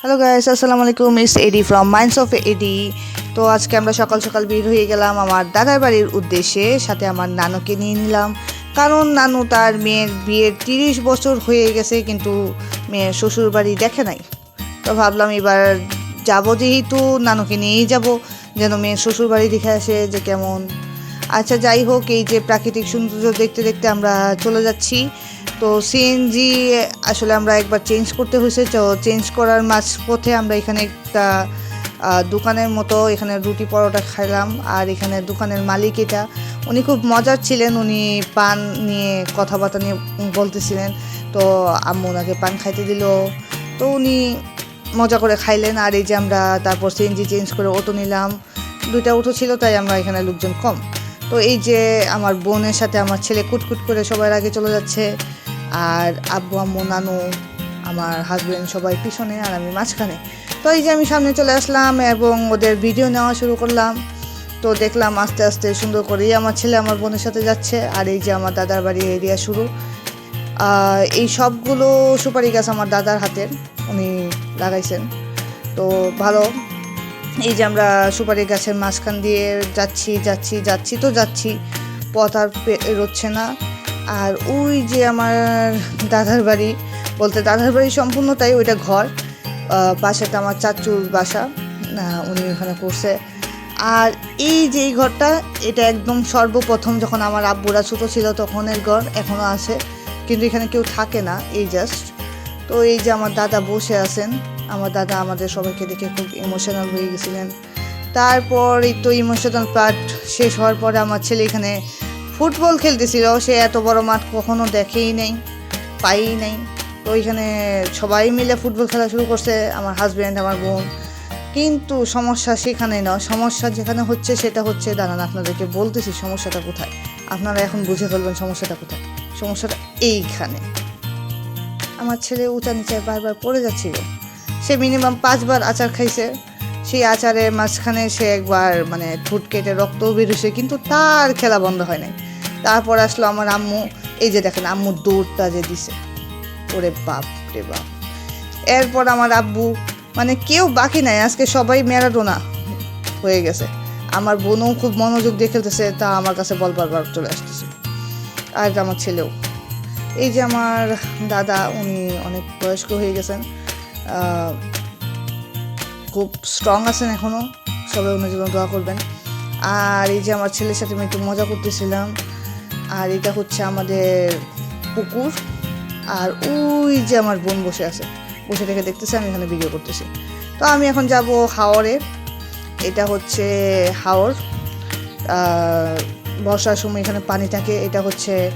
Hello guys আসসালামু আলাইকুম is Eddie from minds of Eddie তো আজকে আমরা সকাল সকাল বের হয়ে গেলাম আমার দাদার বাড়ির উদ্দেশ্যে, সাথে আমার নানুকে নিয়ে নিলাম। কারণ নানু তার মেয়ের বিয়ের তিরিশ বছর হয়ে গেছে, কিন্তু মেয়ের শ্বশুর বাড়ি দেখে নাই। তো ভাবলাম এবার যাব যেহেতু, নানুকে নিয়েই যাব, যেন মেয়ের শ্বশুর বাড়ি দেখে আসে যে কেমন। আচ্ছা যাই হোক, এই যে প্রাকৃতিক সৌন্দর্য দেখতে দেখতে আমরা চলে যাচ্ছি। তো সিএনজি আসলে আমরা একবার চেঞ্জ করতে হয়েছে, তো চেঞ্জ করার মাঝ পথে আমরা এখানে একটা দোকানের মতো এখানে রুটি পরোটা খাইলাম। আর এখানে দোকানের মালিক এটা, উনি খুব মজার ছিলেন, উনি পান নিয়ে কথাবার্তা নিয়ে বলতেছিলেন। তো আম্মু ওনাকে পান খাইতে দিল। তো উনি মজা করে খাইলেন। আর এই যে আমরা তারপর সিএনজি চেঞ্জ করে অটো নিলাম। দুইটা অটো ছিল, তাই আমরা এখানে লোকজন কম। তো এই যে আমার বোনের সাথে আমার ছেলে কুটকুট করে সবার আগে চলে যাচ্ছে। আর আব্বু, আম্মু, নানু, আমার হাজব্যান্ড সবাই পিছনে আর আমি মাঝখানে। তো এই যে আমি সামনে চলে আসলাম এবং ওদের ভিডিও নেওয়া শুরু করলাম। তো দেখলাম আস্তে আস্তে সুন্দর করেই আমার ছেলে আমার বোনের সাথে যাচ্ছে আর এই যে আমার দাদার বাড়ির এরিয়া শুরু। এই সবগুলো সুপারি গাছ আমার দাদার হাতের, উনি লাগাইছেন। তো ভালো। এই যে আমরা সুপারি গাছের মাঝখান দিয়ে যাচ্ছি যাচ্ছি যাচ্ছি, তো যাচ্ছি। পথ আর এরোচ্ছে না। আর ওই যে আমার দাদার বাড়ি, বলতে দাদার বাড়ি সম্পূর্ণটাই ওইটা ঘর। পাশেটা আমার চাচুর বাসা উনি ওখানে করছে। আর এই যে এই ঘরটা, এটা একদম সর্বপ্রথম যখন আমার আব্বুরা ছোটো ছিল তখনের ঘর এখনও আছে। কিন্তু এখানে কেউ থাকে না, এই জাস্ট তো এই যে আমার দাদা বসে আছেন, আমার দাদা আমাদের সবাইকে দেখে খুব ইমোশনাল হয়ে গেছিলেন। তারপর এই তো ইমোশনাল পার্ট শেষ হওয়ার পরে আমার ছেলে এখানে ফুটবল খেলতেছিল, সে এত বড় মাঠ কখনো দেখেই নেই পাই নাই। তো ওইখানে সবাই মিলে ফুটবল খেলা শুরু করছে, আমার হাজব্যান্ড আমার বোন। কিন্তু সমস্যা সেখানে নয়। সমস্যা যেখানে হচ্ছে সেটা হচ্ছে, দাঁড়ান আপনাদেরকে বলতেছি সমস্যাটা কোথায়? আপনারা এখন বুঝে ফেলবেন সমস্যাটা কোথায়। সমস্যাটা এইখানে। আমার ছেলে উঁচা নিচে বারবার পড়ে যাচ্ছিল। সে মিনিমাম পাঁচবার আচার খাইছে। সেই আচারের মাঝখানে সে একবার মানে ঠুট কেটে রক্তও বেরোছে কিন্তু তার খেলা বন্ধ হয় নাই। তারপর আসলো আমার আম্মু, এই যে দেখেন আম্মু দৌড়টা যে দিছে। ওরে বাপ রে বাপ। এরপর আমার আব্বু মানে কেউ বাকি নাই, আজকে সবাই ম্যারাডোনা হয়ে গেছে। আমার বোনও খুব মনোযোগ দিয়ে খেলতেছে, তা আমার কাছে বল বারবার চলে আসতেছে। আর আমার ছেলেও। এই যে আমার দাদা, উনি অনেক বয়স্ক হয়ে গেছেন। খুব স্ট্রং আছেন এখনও সবাই ওনার জন্য দোয়া করবেন। আর এই যে আমার ছেলের সাথে আমি একটু মজা করতেছিলাম। আর এটা হচ্ছে আমাদের পুকুর। আর ওই যে আমার বোন বসে আছে। বসে থেকে দেখতেছে, আমি এখানে ভিডিও করতেছি। তো আমি এখন যাব হাওরে। এটা হচ্ছে হাওর। বর্ষার সময় এখানে পানি থাকে। এটা হচ্ছে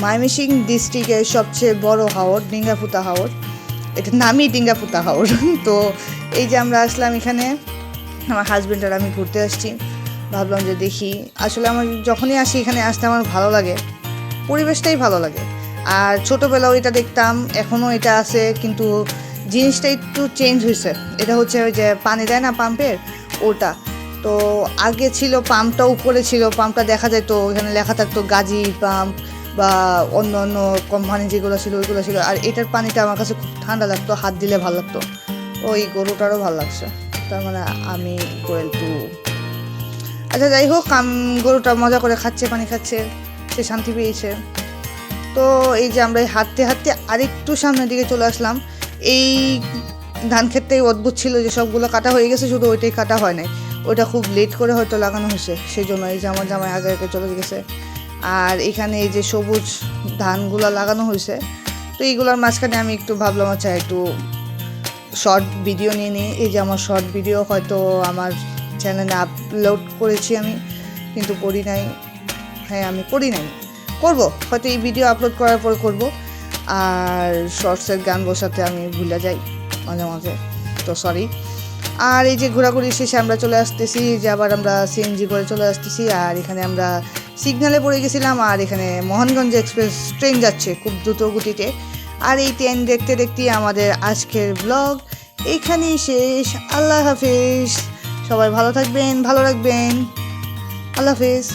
ময়মনসিং ডিস্ট্রিক্টের সবচেয়ে বড় হাওর ডিঙ্গাপুতা হাওর। এটা নামই ডিঙ্গাপুতা হাওর। তো এই যে আমরা আসলাম এখানে, আমার হাজব্যান্ড আর আমি ঘুরতে আসছি। ভাবলাম যে দেখি, আসলে আমার যখনই আসি এখানে আসতে আমার ভালো লাগে, পরিবেশটাই ভালো লাগে। আর ছোটোবেলাও এটা দেখতাম, এখনও এটা আছে, কিন্তু জিনিসটা একটু চেঞ্জ হয়েছে। এটা হচ্ছে ওই যে পানি দেয় না পাম্পের, ওটা। তো আগে ছিল পাম্পটা, উপরে ছিল পাম্পটা, দেখা যেত ওখানে লেখা থাকতো গাজী পাম্প বা অন্য অন্য কোম্পানি যেগুলো ছিল, ওইগুলো ছিল। আর এটার পানিটা আমার কাছে খুব ঠান্ডা লাগতো, হাত দিলে ভালো লাগতো। ওই গরুটারও ভালো লাগছে। তার মানে আমি ইকুয়াল টু। আচ্ছা যাই হোক গরুটা মজা করে খাচ্ছে, পানি খাচ্ছে, সে শান্তি পেয়েছে। তো এই যে আমরা এই হাঁটতে হাঁটতে আরেকটু সামনের দিকে চলে আসলাম। এই ধান ক্ষেতটাই অদ্ভুত ছিল যে সবগুলো কাটা হয়ে গেছে, শুধু ওইটাই কাটা হয় নাই। ওইটা খুব লেট করে হয়তো লাগানো হয়েছে, সেই জন্য এই যে আমার জামাই আগে আগে চলে গেছে। আর এখানে এই যে সবুজ ধানগুলো লাগানো হয়েছে, তো এইগুলোর মাঝখানে আমি একটু ভাবলাম আচ্ছা একটু শর্ট ভিডিও নিয়ে নিই। এই যে আমার শর্ট ভিডিও হয়তো আমার চ্যানেলে আপলোড করেছি আমি, কিন্তু করি নাই। হ্যাঁ আমি করি নাই। করব, হয়তো এই ভিডিও আপলোড করার পর করব। আর শর্টসের গান বসাতে আমি ভুলে যাই মাঝে মাঝে। তো সরি আর এই যে ঘোরাঘুরি শেষে আমরা চলে আসতেছি, যে আবার আমরা সিএনজি করে চলে আসতেছি, আর এখানে আমরা সিগনালে পড়ে গেছিলাম, আর এখানে মোহনগঞ্জ এক্সপ্রেস ট্রেন যাচ্ছে খুব দ্রুত গতিতে আর এই ট্রেন দেখতে দেখতে আমাদের আজকের ব্লগ এখানেই শেষ। আল্লাহ হাফিজ। সবাই ভালো থাকবেন, ভালো রাখবেন। আল্লাহ হাফিজ।